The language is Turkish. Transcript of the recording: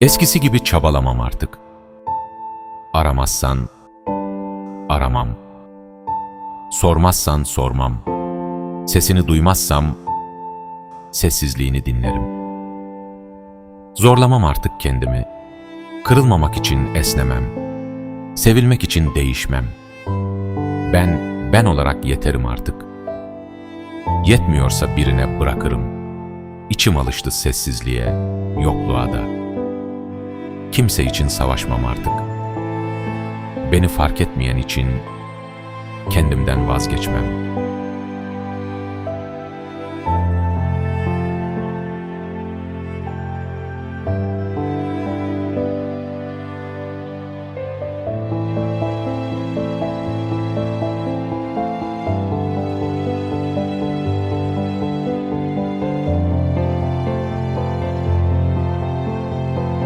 Eskisi gibi çabalamam artık. Aramazsan aramam. Sormazsan sormam. Sesini duymazsam sessizliğini dinlerim. Zorlamam artık kendimi. Kırılmamak için esnemem. Sevilmek için değişmem. Ben ben olarak yeterim artık. Yetmiyorsa birine bırakırım. İçim alıştı sessizliğe, yokluğa da kimse için savaşmam artık. Beni fark etmeyen için kendimden vazgeçmem. Müzik